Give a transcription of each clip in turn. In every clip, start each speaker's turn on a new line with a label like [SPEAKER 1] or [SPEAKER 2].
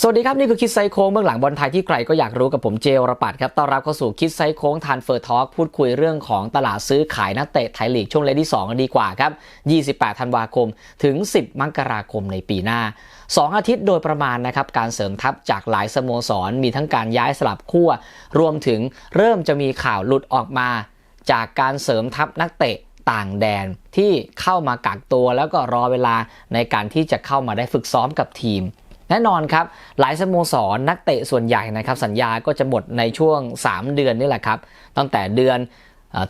[SPEAKER 1] สวัสดีครับ นี่คือคิดไซโค้งเบื้องหลังบอลไทยที่ใครก็อยากรู้กับผมเจวรปัตครับต้อนรับเข้าสู่คิดไซโค้งทันเฟอร์ทอล์กพูดคุยเรื่องของตลาดซื้อขายนักเตะไทยลีกช่วงเลขที่2กันดีกว่าครับ 28 ธันวาคม ถึง 10 มกราคมในปีหน้า 2 อาทิตย์โดยประมาณนะครับ การเสริมทัพจากหลายสโมสร มีทั้งการย้ายสลับขั้วรวมถึงเริ่มจะมีข่าวหลุดออกมา จากการเสริมทัพนักเตะต่างแดนที่เข้ามากักตัว แล้วก็รอเวลาในการที่จะเข้ามาได้ฝึกซ้อมกับทีม แน่นอนครับ หลายสโมสรนักเตะส่วนใหญ่นะครับ สัญญาก็จะหมดในช่วง 3 เดือนนี่แหละครับ ตั้งแต่เดือน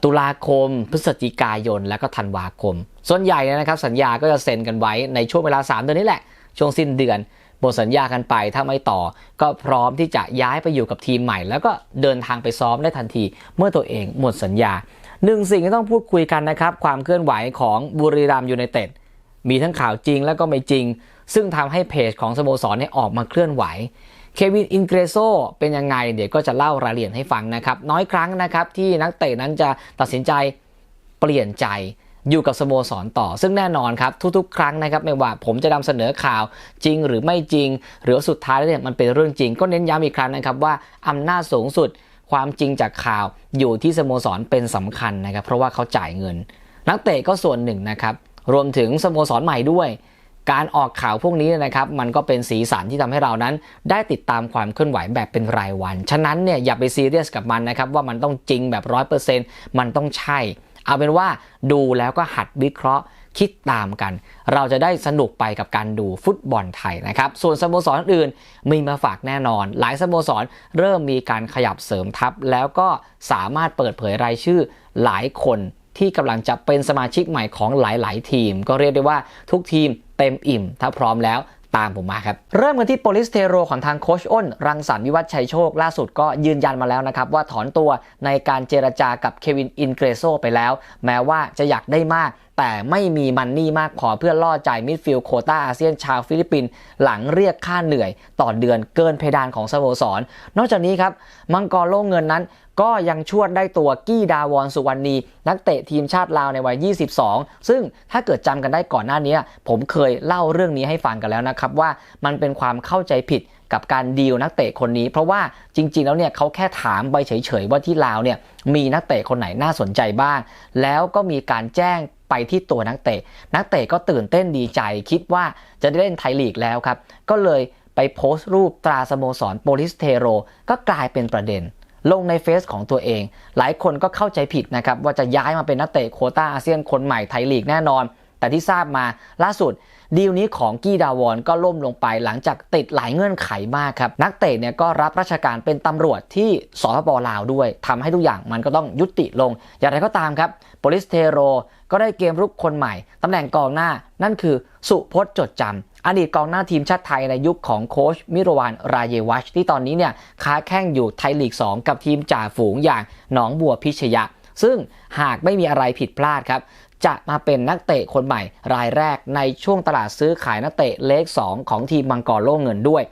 [SPEAKER 1] ตุลาคม พฤศจิกายน แล้วก็ธันวาคม ส่วนใหญ่นะครับ สัญญาก็จะเซ็นกันไว้ในช่วงเวลา 3 เดือนนี้แหละ ช่วงสิ้นเดือนหมดสัญญากันไปถ้าไม่ต่อ ก็พร้อมที่จะย้ายไปอยู่กับทีมใหม่ แล้วก็เดินทางไปซ้อมได้ทันที เมื่อตัวเองหมดสัญญาหนึ่งสิ่งที่ต้องพูดคุยกันนะครับ ความเคลื่อนไหวของบุรีรัมยูไนเต็ดมีทั้งข่าวจริงแล้วก็ไม่จริง ซึ่งทำให้เพจของสโมสรเนี่ยออกมาเคลื่อนไหว เควินอินเกรโซเป็นยังไง เดี๋ยวก็จะเล่ารายละเอียดให้ฟังนะครับ น้อยครั้งนะครับที่นักเตะนั้นจะตัดสินใจเปลี่ยนใจอยู่กับสโมสรต่อ ซึ่งแน่นอนครับทุกๆ ครั้งนะครับไม่ว่าผมจะนำเสนอข่าวจริงหรือไม่จริง หรือสุดท้ายแล้วเนี่ยมันเป็นเรื่องจริง ก็เน้นย้ำอีกครั้งนะครับว่าอำนาจสูงสุดความจริงจากข่าวอยู่ที่สโมสรเป็นสำคัญนะครับ เพราะว่าเขาจ่ายเงิน นักเตะก็ส่วนหนึ่งนะครับรวมถึงสโมสรใหม่ด้วย การออกข่าวพวกนี้นะครับ มันก็เป็นสีสันที่ทำให้เรานั้นได้ติดตามความเคลื่อนไหวแบบเป็นรายวัน ฉะนั้นเนี่ยอย่าไปซีเรียสกับมันนะครับ ว่ามันต้องจริงแบบร้อยเปอร์เซ็นต์มันต้องใช่ เอาเป็นว่าดูแล้วก็หัดวิเคราะห์คิดตามกัน เราจะได้สนุกไปกับการดูฟุตบอลไทยนะครับ ส่วนสโมสรอื่นมีมาฝากแน่นอน หลายสโมสรเริ่มมีการขยับเสริมทัพ แล้วก็สามารถเปิดเผยรายชื่อหลายคน ที่กำลังจะเป็นสมาชิกใหม่ของหลาย ๆ ทีม ก็เรียกได้ว่าทุกทีมเต็มอิ่ม ถ้าพร้อมแล้วตามผมมาครับ เริ่มกันที่โปลิสเทโรของทางโคชอ้น รังสรรค์วิวัฒชัยโชค ล่าสุดก็ยืนยันมาแล้วนะครับ ว่าถอนตัวในการเจรจากับเควินอินเกรโซไปแล้ว แม้ว่าจะอยากได้มากแต่ไม่มีมันนี่มากพอเพื่อล่อใจมิดฟิลด์โคต้าอาเซียนชาวฟิลิปปินส์หลังเรียกค่าเหนื่อยต่อเดือนเกินเพดานของสโมสร นอกจากนี้ครับ มังกรโล่เงินนั้นก็ยังชวดได้ตัวกี้ดาวอนสุวรรณี นักเตะทีมชาติลาวในวัย 22 ซึ่งถ้าเกิดจำกันได้ก่อนหน้านี้ ผมเคยเล่าเรื่องนี้ให้ฟังกันแล้วนะครับว่ามันเป็นความเข้าใจผิด กับการดีลนักเตะคนนี้ เพราะว่าจริง ๆ แล้วเนี่ยเขาแค่ถามไปเฉยๆว่าที่ลาวเนี่ยมีนักเตะคนไหนน่าสนใจบ้าง แล้วก็มีการแจ้งไปที่ตัวนักเตะ นักเตะก็ตื่นเต้นดีใจ คิดว่าจะได้เล่นไทยลีกแล้วครับ ก็เลยไปโพสต์รูปตราสโมสรโปลิสเทโร ก็กลายเป็นประเด็น ลงในเฟซของตัวเอง หลายคนก็เข้าใจผิดนะครับว่าจะย้ายมาเป็นนักเตะโคต้าอาเซียนคนใหม่ไทยลีกแน่นอน แต่ที่ทราบมาล่าสุด ดีลนี้ของกี้ดาวอนก็ล่มลงไปหลังจากติดหลายเงื่อนไขมากครับ นักเตะเนี่ยก็รับราชการเป็นตำรวจที่สปปลาวด้วยทำให้ทุกอย่างมันก็ต้องยุติลง อย่างไรก็ตามครับโปลิสเทโรก็ได้เกมรุกคนใหม่ตำแหน่งกองหน้านั่นคือสุพจน์จดจำอดีตกองหน้าทีมชาติไทยในยุคของโค้ชมิรวานรายเยวัชที่ตอนนี้เนี่ยค้าแข้งอยู่ไทยลีก 2 กับทีมจ่าฝูงอย่างหนองบัวพิชยะ ซึ่งหากไม่มีอะไรผิดพลาดครับ จะมาเป็นนักเตะคนใหม่รายแรกในช่วงตลาดซื้อขายนักเตะเลข 2 ของทีมมังกรโล่เงินด้วย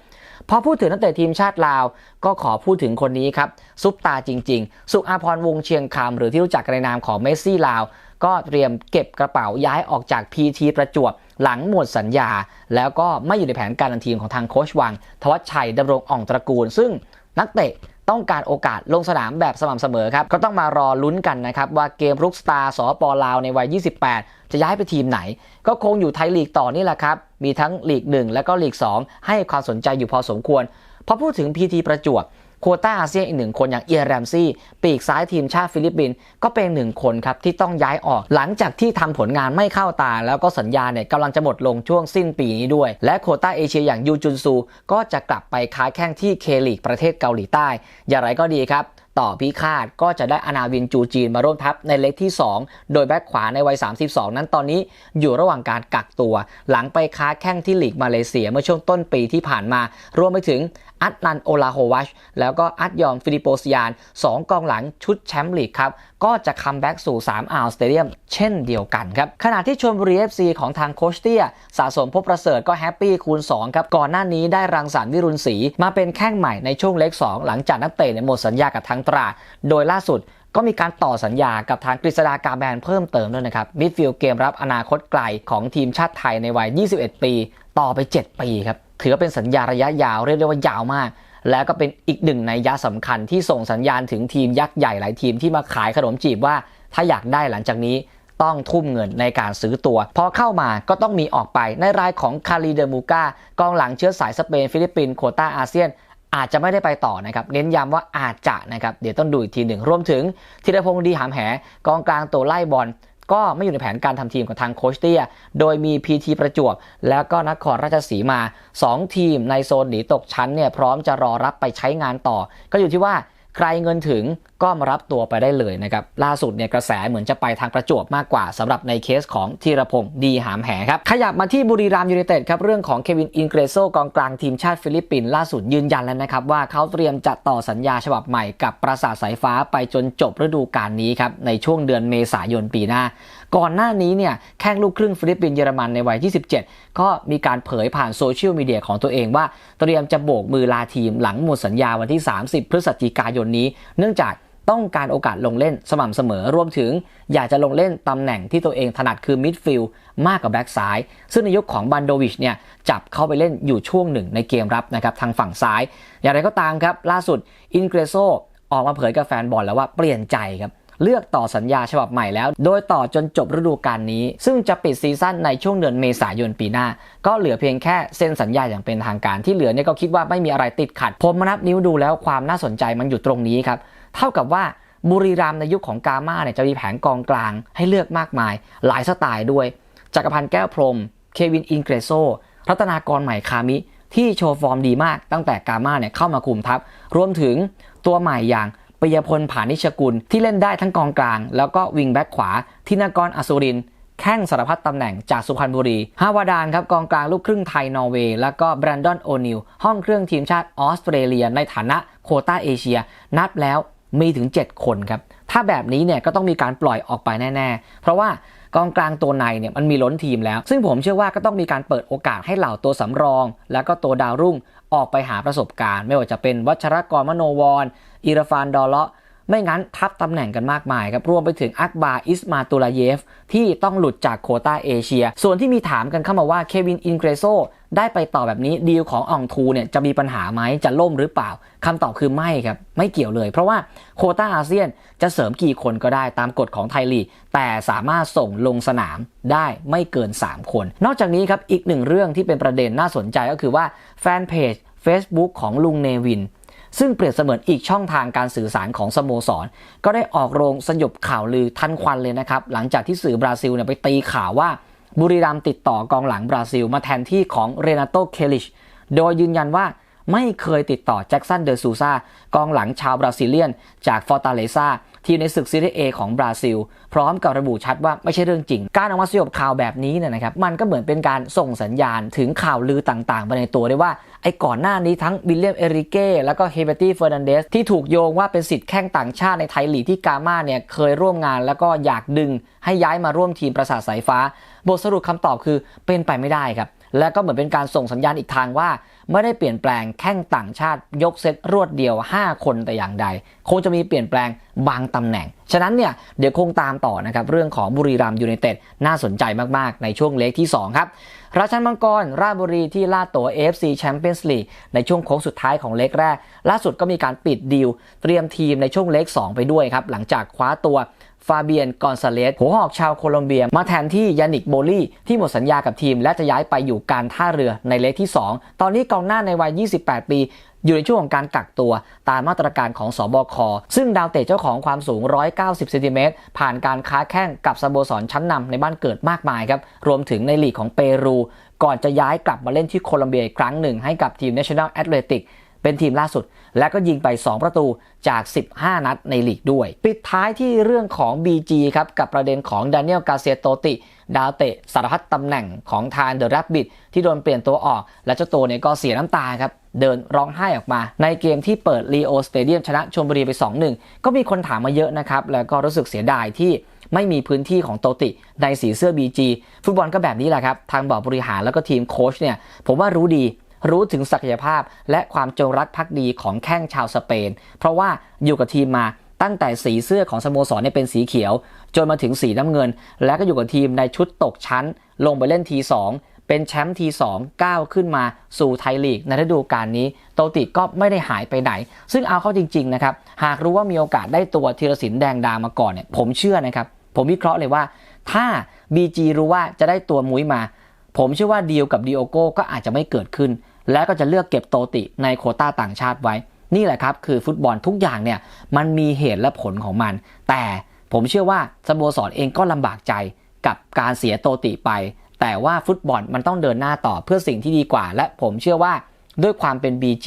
[SPEAKER 1] พอพูดถึงนักเตะทีมชาติลาว ก็ขอพูดถึงคนนี้ครับ ซุปตาจริง ๆ สุอาพรวงเชียงคำหรือที่รู้จักกันในนามของเมสซี่ลาว ก็เตรียมเก็บกระเป๋าย้ายออกจาก PT ประจวบหลังหมดสัญญา แล้วก็ไม่อยู่ในแผนการทีมของทางโค้ชวัง ทวัชชัยดำรงอ่องตระกูล ซึ่งนักเตะ ต้องการโอกาสลงสนามแบบสม่ำเสมอครับ ก็ต้องมารอลุ้นกันนะครับ ว่าเกมรุกสตาร์สปลาวในวัย 28 จะย้ายไปทีมไหน ก็คงอยู่ไทยลีกต่อนี่แหละครับ มีทั้งลีก 1 และก็ลีก 2 ให้ความสนใจอยู่พอสมควรพอพูดถึงพีทีประจวบ โคต้าอาเซียนอีกหนึ่งคนอย่างเอียร์แรมซี่ ปีกซ้ายทีมชาติฟิลิปปินส์ก็เป็นหนึ่งคนครับที่ต้องย้ายออกหลังจากที่ทำผลงานไม่เข้าตา แล้วก็สัญญาเนี่ยกำลังจะหมดลงช่วงสิ้นปีนี้ด้วย และโคต้าเอเชียอย่างยูจุนซู ก็จะกลับไปค้าแข้งที่เคลีกประเทศเกาหลีใต้ อย่างไรก็ดีครับต่อพิคาดก็จะได้อนาวินจูจีนมาร่วมทัพในเล็กที่ 2 โดยแบ็คขวาในวัย 32 นั้นตอนนี้อยู่ระหว่างการกักตัว หลังไปค้าแข้งที่ลีกมาเลเซียเมื่อช่วงต้นปีที่ผ่านมารวมไปถึง อัตลันโอลาโฮวัชแล้วก็อัตยอมฟิลิปโปสยาน 2 กองหลังชุดแชมป์ลีกครับ ก็จะคัมแบ็กสู่ 3 อ่าวสเตเดียมเช่นเดียวกันครับ ขณะที่ชลบุรี FC ของทางโคชเตียสะสมพบประเสริฐก็แฮปปี้คูณ 2 ครับ ก่อนหน้านี้ได้รังสรรค์วิรุณศรีมาเป็นแข้งใหม่ในช่วงเล็ก 2 หลังจากนักเตะเนี่ยหมดสัญญากับทางตราดโดยล่าสุดก็มีการต่อสัญญากับทางกฤษฎากาแบนเพิ่มเติมด้วยนะครับ มิดฟิลด์เกมรับอนาคตไกลของทีมชาติไทยในวัย 21 ปี ต่อไป 7 ปีครับ ถือว่าเป็นสัญญาระยะยาวเรียกได้ว่ายาวมาก แล้วก็เป็นอีกหนึ่งในยะสำคัญที่ส่งสัญญาณถึงทีมยักษ์ใหญ่หลายทีมที่มาขายขนมจีบว่า ถ้าอยากได้หลังจากนี้ต้องทุ่มเงินในการซื้อตัว พอเข้ามาก็ต้องมีออกไปในรายของคารีเดมูกากองหลังเชื้อสายสเปนฟิลิปปินส์โคต้าอาเซียนอาจจะไม่ได้ไปต่อนะครับ เน้นย้ำว่าอาจจะนะครับ เดี๋ยวต้องดูอีกทีหนึ่ง รวมถึงธีรพงศ์ดีหามแห กองกลางตัวไล่บอล ก็ไม่อยู่ในแผนการทำทีมของทางโคชเตียโดยมีพีทีประจวบ แล้วก็นครราชสีมา 2 ทีมในโซนหนีตกชั้นเนี่ยพร้อมจะรอรับไปใช้งานต่อ ก็อยู่ที่ว่าใครเงินถึง ก็มารับตัวไปได้เลยนะครับ ล่าสุดเนี่ยกระแสเหมือนจะไปทางประจวบมากกว่าสำหรับในเคสของธีรพงศ์ดีหามแหครับ ขยับมาที่บุรีรัมย์ยูไนเต็ดครับเรื่องของเควินอินเกรโซกองกลางทีมชาติฟิลิปปินส์ล่าสุดยืนยันแล้วนะครับว่าเขาเตรียมจะต่อสัญญาฉบับใหม่กับปราสาทสายฟ้าไปจนจบฤดูกาลนี้ครับในช่วงเดือนเมษายนปีหน้า ก่อนหน้านี้เนี่ยแข้งลูกครึ่งฟิลิปปินส์เยอรมันในวัย 27 ก็มีการเผยผ่านโซเชียลมีเดียของตัวเองว่า เตรียมจะโบกมือลาทีมหลังหมดสัญญาวันที่ 30 พฤศจิกายนนี้ เนื่องจาก ต้องการโอกาสลงเล่นสม่ำเสมอรวมถึง อยากจะลงเล่นตำแหน่งที่ตัวเองถนัดคือมิดฟิลด์มากกว่าแบ็กซ้าย ซึ่งในยุคของบันโดวิชเนี่ยจับเข้าไปเล่นอยู่ช่วงหนึ่งในเกมรับนะครับทางฝั่งซ้าย อย่างไรก็ตามครับ ล่าสุดอินเกรโซออกมาเผยกับแฟนบอลแล้วว่าเปลี่ยนใจครับเลือกต่อสัญญาฉบับใหม่แล้ว โดยต่อจนจบฤดูกาลนี้ ซึ่งจะปิดซีซั่นในช่วงเดือนเมษายนปีหน้า ก็เหลือเพียงแค่เซ็นสัญญาอย่างเป็นทางการที่เหลือเนี่ยก็คิดว่าไม่มีอะไรติดขัด ผมมานับนิ้วดูแล้วความน่าสนใจมันอยู่ตรงนี้ครับ เท่ากับว่าบุรีรัมในยุคของกามาเนี่ยจะมีแผงกองกลางให้เลือกมากมาย หลายสไตล์ด้วย จักรพันธ์แก้วพรม เควินอินเกรโซ รัตนากรใหม่คามิ ที่โชว์ฟอร์มดีมากตั้งแต่กามาเนี่ยเข้ามาคุมทัพ รวมถึงตัวใหม่อย่างปยพลผานิชกุล ที่เล่นได้ทั้งกองกลาง แล้วก็วิงแบ็คขวาทินากรอสุรินแข้งสารพัดตำแหน่งจากสุพรรณบุรี ฮาวาดานครับกองกลางลูกครึ่งไทยนอร์เวย์ แล้วก็แบรนดอนโอนิลห้องเครื่องทีมชาติออสเตรเลีย ในฐานะโคต้าเอเชีย นับแล้ว มีถึง 7 คนครับ ถ้าแบบนี้เนี่ยก็ต้องมีการปล่อยออกไปแน่ ๆ เพราะว่ากองกลางตัวในเนี่ยมันมีล้นทีมแล้ว ซึ่งผมเชื่อว่าก็ต้องมีการเปิดโอกาสให้เหล่าตัวสำรอง แล้วก็ตัวดาวรุ่งออกไปหาประสบการณ์ ไม่ว่าจะเป็นวัชรกรมโนวรอิราฟานดอเลาะ ไม่งั้นทับตำแหน่งกันมากมายครับรวมไปถึงอักบาอิสมาตูลาเยฟ ที่ต้องหลุดจากโคต้าเอเชีย ส่วนที่มีถามกันเข้ามาว่าเควินอินเกรโซได้ไปต่อแบบนี้ดีลของอองทูเนี่ยจะมีปัญหาไหมจะล่มหรือเปล่าคำตอบคือไม่ครับ ไม่เกี่ยวเลย เพราะว่าโคต้าอาเซียนจะเสริมกี่คนก็ได้ตามกฎของไทยลีกแต่สามารถส่งลงสนามได้ไม่เกิน 3 คน นอกจากนี้ครับอีกหนึ่งเรื่องที่เป็นประเด็นน่าสนใจก็คือว่าแฟนเพจ Facebook ของลุงเนวิน ซึ่งเปรียบเสมือนอีกช่องทางการสื่อสารของสโมสร ก็ได้ออกโรงสยบข่าวลือทันควันเลยนะครับ หลังจากที่สื่อบราซิลเนี่ยไปตีข่าวว่าบุรีรัมติดต่อกองหลังบราซิล มาแทนที่ของเรนาโตเคลิช โดยยืนยันว่า ไม่เคยติดต่อแจ็คสันเดอซูซากองหลังชาวบราซิเลียน จากฟอร์ตาเลซาทีมในศึกซีรีส์เอของบราซิล พร้อมกับระบุชัดว่าไม่ใช่เรื่องจริง การออกมาสยบข่าวแบบนี้เนี่ยนะครับ มันก็เหมือนเป็นการส่งสัญญาณถึงข่าวลือต่างๆไปในตัวได้ว่า ไอ้ก่อนหน้านี้ทั้งวิลเลียมเอริเก้แล้วก็เฮเบตี้เฟอร์นันเดสที่ถูกโยงว่าเป็นสิทธิ์แข้งต่างชาติในไทยลีกที่กามาเนี่ยเคยร่วมงาน แล้วก็อยากดึงให้ย้ายมาร่วมทีมประสาทสายฟ้า บทสรุปคำตอบคือเป็นไปไม่ได้ครับ และก็เหมือนเป็นการส่งสัญญาณอีกทางว่า ไม่ได้เปลี่ยนแปลงแข้งต่างชาติยกเซตรวดเดียว 5 คนแต่อย่างใด คงจะมีเปลี่ยนแปลงบางตำแหน่ง ฉะนั้นเนี่ยเดี๋ยวคงตามต่อนะครับเรื่องของบุรีรัมยูไนเต็ดน่าสนใจมากๆ ในช่วงเล็กที่ 2 ครับราชันมังกร ราชบุรีที่ล่าตัว AFC Champions League ในช่วงโค้งสุดท้ายของเล็กแรก ล่าสุดก็มีการปิดดีล เตรียมทีมในช่วงเล็ก 2 ไปด้วยครับ หลังจากคว้าตัว ฟาเบียน กอนซาเลสหัวหอกชาวโคลอมเบีย มาแทนที่ยานิกโบลี่ที่หมดสัญญากับทีม และจะย้ายไปอยู่การท่าเรือในเลกที่ 2 ตอนนี้กองหน้าในวัย 28 ปีอยู่ในช่วงของการกักตัวตามมาตรการของสอบค ซึ่งดาวเตะเจ้าของความสูง 190เซนติเมตรผ่านการค้าแข่งกับสโมสรชั้นนำในบ้านเกิดมากมายครับ รวมถึงในลีกของเปรู ก่อนจะย้ายกลับมาเล่นที่โคลอมเบียอีกครั้งหนึ่งให้กับทีม National Athletic เป็นทีมล่าสุด และก็ยิงไป 2 ประตูจาก 15 นัดในลีกด้วย ปิดท้ายที่เรื่องของ BG ครับ กับประเด็นของดานิเอลกาเซโตติ ดาวเตะสารพัดตำแหน่งของทางเดอะแรบบิทที่โดนเปลี่ยนตัวออก และเจ้าตัวเนี่ยก็เสียน้ำตาครับ เดินร้องไห้ออกมา ในเกมที่เปิดลีโอสเตเดียมชนะชลบุรีไป 2-1 ก็มีคนถามมาเยอะนะครับแล้วก็รู้สึกเสียดายที่ไม่มีพื้นที่ของโตติในสีเสื้อ BG ฟุตบอลก็แบบนี้แหละครับ ทางบอร์ดบริหารแล้วก็ทีมโค้ชเนี่ย ผมว่ารู้ดี รู้ถึงศักยภาพและความจงรักภักดีของแข้งชาวสเปน เพราะว่าอยู่กับทีมมาตั้งแต่สีเสื้อของสโมสรเนี่ยเป็นสีเขียว จนมาถึงสีน้ำเงิน และก็อยู่กับทีมในชุดตกชั้น ลงไปเล่นทีสองเป็นแชมป์ทีสองก้าวขึ้นมาสู่ไทยลีกในฤดูกาลนี้ โตติก็ไม่ได้หายไปไหน ซึ่งเอาเข้าจริงๆนะครับหากรู้ว่ามีโอกาสได้ตัวธีรศิลป์แดงดามาก่อนเนี่ยผมเชื่อนะครับ ผมวิเคราะห์เลยว่า ถ้า BG รู้ว่าจะได้ตัวมุ้ยมา ผมเชื่อว่าดีลกับดิโอโก้ก็อาจจะไม่เกิดขึ้น และก็จะเลือกเก็บโตติในโคต้าต่างชาติไว้ นี่แหละครับ คือฟุตบอลทุกอย่างเนี่ยมันมีเหตุและผลของมัน แต่ผมเชื่อว่าสโมสรเองก็ลำบากใจกับการเสียโตติไป แต่ว่าฟุตบอลมันต้องเดินหน้าต่อเพื่อสิ่งที่ดีกว่า และผมเชื่อว่าด้วยความเป็น BG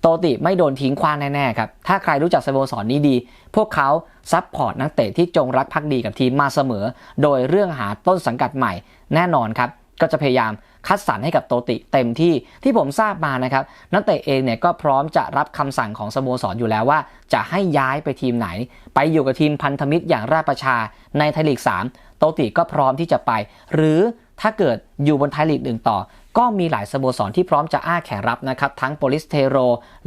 [SPEAKER 1] โตติไม่โดนทิ้งคว้างแน่ๆครับ ถ้าใครรู้จักสโมสรนี้ดี พวกเขาซัพพอร์ตนักเตะที่จงรักภักดีกับทีมมาเสมอ โดยเรื่องหาต้นสังกัดใหม่แน่นอนครับ ก็จะพยายามคัดสรรให้กับโตติเต็มที่ที่ผมทราบมานะครับ นักเตะเองเนี่ยก็พร้อมจะรับคำสั่งของสโมสรอยู่แล้วว่า จะให้ย้ายไปทีมไหน ไปอยู่กับทีมพันธมิตรอย่างราชประชาในไทยลีก 3 โตติก็พร้อมที่จะไป หรือถ้าเกิดอยู่บนไทยลีกหนึ่งต่อ ก็มีหลายสโมสรที่พร้อมจะอ้าแขนรับนะครับ ทั้งโปลิสเทโร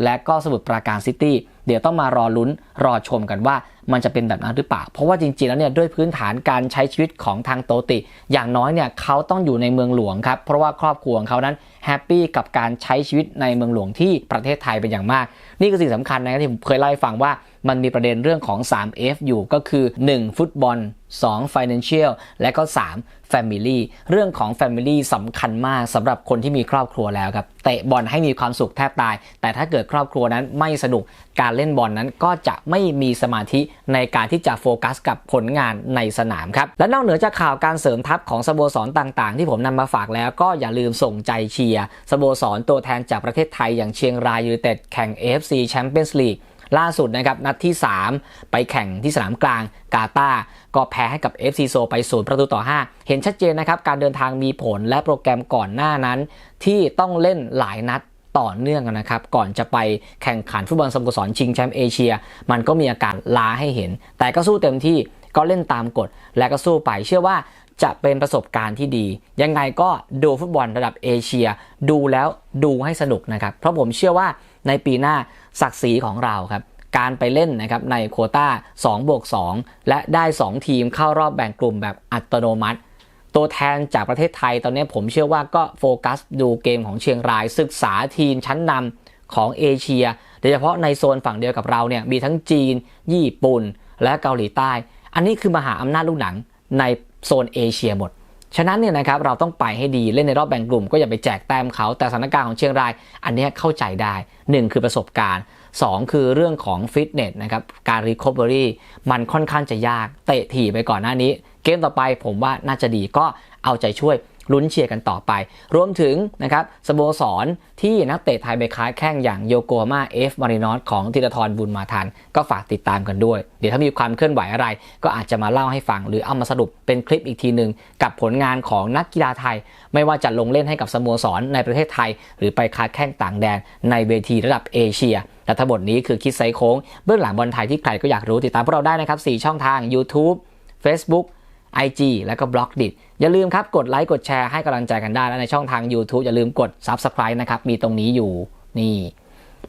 [SPEAKER 1] และก็สมุทรปราการซิตี้ เดี๋ยวต้องมารอลุ้นรอชมกันว่ามันจะเป็นแบบนั้นหรือเปล่า เพราะว่าจริง ๆ แล้วเนี่ยด้วยพื้นฐานการใช้ชีวิตของทางโตติ อย่างน้อยเนี่ยเขาต้องอยู่ในเมืองหลวงครับ เพราะว่าครอบครัวของเขานั้นแฮปปี้กับการใช้ชีวิตในเมืองหลวงที่ประเทศไทยเป็นอย่างมาก นี่คือสิ่งสำคัญนะครับที่ผมเคยเล่าให้ฟังว่ามันมีประเด็นเรื่องของ 3F อยู่ก็คือ 1. ฟุตบอล 2. Financial และก็ 3. Family เรื่องของ Family สำคัญมากสำหรับคนที่มีครอบครัวแล้วครับ เตะบอลให้มีความสุขแทบตาย แต่ถ้าเกิดครอบครัวนั้นไม่สนุกการเล่นบอลนั้น ก็จะไม่มีสมาธิในการที่จะโฟกัสกับผลงานในสนามครับ และนอกเหนือจากข่าวการเสริมทัพของสโมสรต่างๆ ที่ผมนำมาฝากแล้วก็อย่าลืมส่งใจเชียร์สโมสรตัวแทนจากประเทศไทยอย่างเชียงรายยูไนเต็ดแข่ง AFC Champions League ล่าสุดนะครับนัดที่ 3 ไปแข่งที่สนามกลางกาตาก็แพ้ให้กับ FC โซไปศูนย์ประตูต่อ 5 เห็นชัดเจนนะครับ การเดินทางมีผลและโปรแกรมก่อนหน้านั้น ที่ต้องเล่นหลายนัด ต่อเนื่องกันนะครับ ก่อนจะไปแข่งขันฟุตบอลสโมสรชิงแชมป์เอเชีย มันก็มีอาการล้าให้เห็น แต่ก็สู้เต็มที่ก็เล่นตามกฎและก็สู้ไปเชื่อว่าจะเป็นประสบการณ์ที่ดี ยังไงก็ดูฟุตบอลระดับเอเชีย ดูแล้วดูให้สนุกนะครับ เพราะผมเชื่อว่าในปีหน้าศักดิ์ศรีของเราครับ การไปเล่นนะครับในโคต้า2บวก2และได้ 2 ทีมเข้ารอบแบ่งกลุ่มแบบอัตโนมัติ ตัวแทนจากประเทศไทยตอนนี้ผมเชื่อว่าก็โฟกัสดูเกมของเชียงราย ศึกษาทีมชั้นนำของเอเชีย โดยเฉพาะในโซนฝั่งเดียวกับเราเนี่ยมีทั้งจีน ญี่ปุ่น และเกาหลีใต้ อันนี้คือมหาอำนาจลูกหนังในโซนเอเชียหมด ฉะนั้นเนี่ยนะครับเราต้องไปให้ดีเล่นในรอบแบ่งกลุ่ม ก็อย่าไปแจกแต้มเขาแต่สถานการณ์ของเชียงราย อันนี้เข้าใจได้ 1 คือประสบการณ์ 2 คือเรื่องของฟิตเนสนะครับการรีคอเวอรี่มันค่อนข้างจะยากเตะถี่ไปก่อนหน้านี้ เกมต่อไปผมว่าน่าจะดีก็เอาใจช่วยลุ้นเชียร์กันต่อไป รวมถึงนะครับสโมสรที่นักเตะไทยไปค้าแข้งอย่างโยโกมาเอฟมารินอสของธีรทรบุญมาทัน ก็ฝากติดตามกันด้วย เดี๋ยวถ้ามีความเคลื่อนไหวอะไร ก็อาจจะมาเล่าให้ฟัง หรือเอามาสรุปเป็นคลิปอีกทีหนึ่งกับผลงานของนักกีฬาไทย ไม่ว่าจะลงเล่นให้กับสโมสรในประเทศไทย หรือไปค้าแข้งต่างแดน ในเวทีระดับเอเชียและทั้งหมดนี้คือคิดไซโค้งเบื้องหลังบอลไทยที่ใครก็อยากรู้ติดตามพวกเราได้นะครับ4ช่องทาง YouTube Facebook IG แล้วก็บล็อกดิอย่าลืมครับ กดไลค์กดแชร์ให้กำลังใจกันได้ และในช่องทาง YouTube อย่าลืมกด Subscribe นะครับ มีตรงนี้อยู่นี่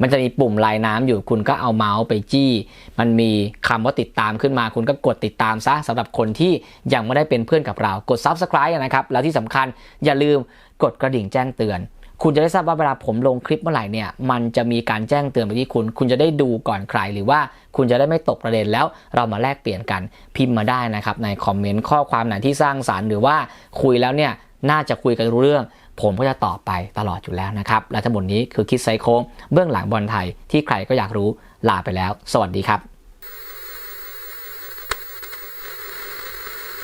[SPEAKER 1] มันจะมีปุ่มลายน้ำอยู่คุณก็เอาเมาส์ไปจี้ มันมีคำว่าติดตามขึ้นมา คุณก็กดติดตามซะสำหรับคนที่ยังไม่ได้เป็นเพื่อนกับเรา กด Subscribe นะครับ แล้วที่สำคัญอย่าลืมกดกระดิ่งแจ้งเตือน คุณจะได้ทราบว่าเวลาผมลงคลิปเมื่อไหร่เนี่ย มันจะมีการแจ้งเตือนไปที่คุณ คุณจะได้ดูก่อนใครหรือว่าคุณจะได้ไม่ตกประเด็นแล้วเรามาแลกเปลี่ยนกันพิมพ์มาได้นะครับ ในคอมเมนต์ข้อความไหนที่สร้างสารรค์หรือว่าคุยแล้วเนี่ยน่าจะคุยกันรู้เรื่อง ผมก็จะตอบไปตลอดอยู่แล้วนะครับ และทั้งหมดนี้คือคิดไซโค้งเบื้องหลังบอลไทยที่ใครก็อยากรู้ลาไปแล้ว สวัสดีครับ